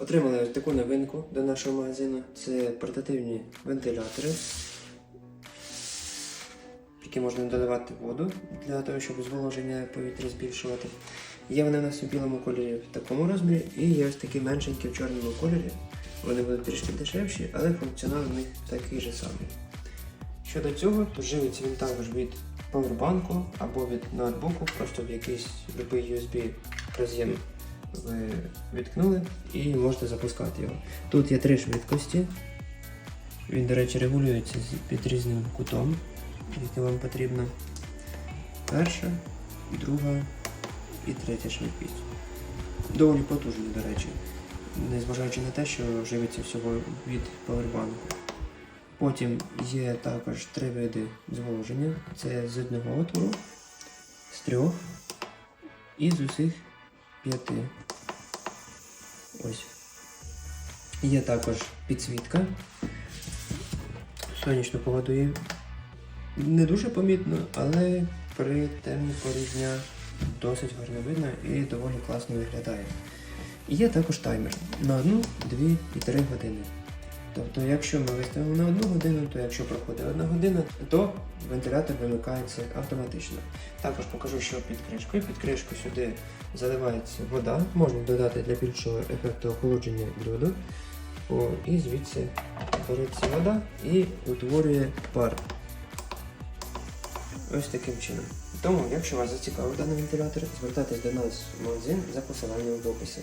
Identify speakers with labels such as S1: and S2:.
S1: Отримали таку новинку до нашого магазину. Це портативні вентилятори, які можна доливати воду для того, щоб зволоження повітря збільшувати. Є вони у нас у білому кольорі в такому розмірі, і є ось такі меншенькі в чорному кольорі. Вони будуть трішки дешевші, але функціонал у них такий же самий. Щодо цього, то живиться він також від павербанку або від ноутбуку, просто в якийсь любий USB роз'єм ви відкнули і можете запускати його. Тут є три швидкості. Він, до речі, регулюється під різним кутом, який вам потрібно. Перша, друга і третя швидкість. Доволі потужні, до речі, незважаючи на те, що живиться всього від павербанку. Потім є також три види зволоження. Це з одного отвору, з трьох і з усіх п'яти. Ось. Є також підсвітка. Сонячну погоду є не дуже помітно, але при темній порі дня досить гарно видно і доволі класно виглядає. Є також таймер на одну, дві і 3 години. Тобто, якщо ми виставимо на одну годину, то якщо проходить одна година, то вентилятор вимикається автоматично. Також покажу, що під кришкою. Під кришку сюди заливається вода, можна додати для більшого ефекту охолодження льоду. О, і звідси береться вода і утворює пар. Ось таким чином. Тому, якщо вас зацікавив даний вентилятор, звертайтесь до нас в магазин за посиланням в описі.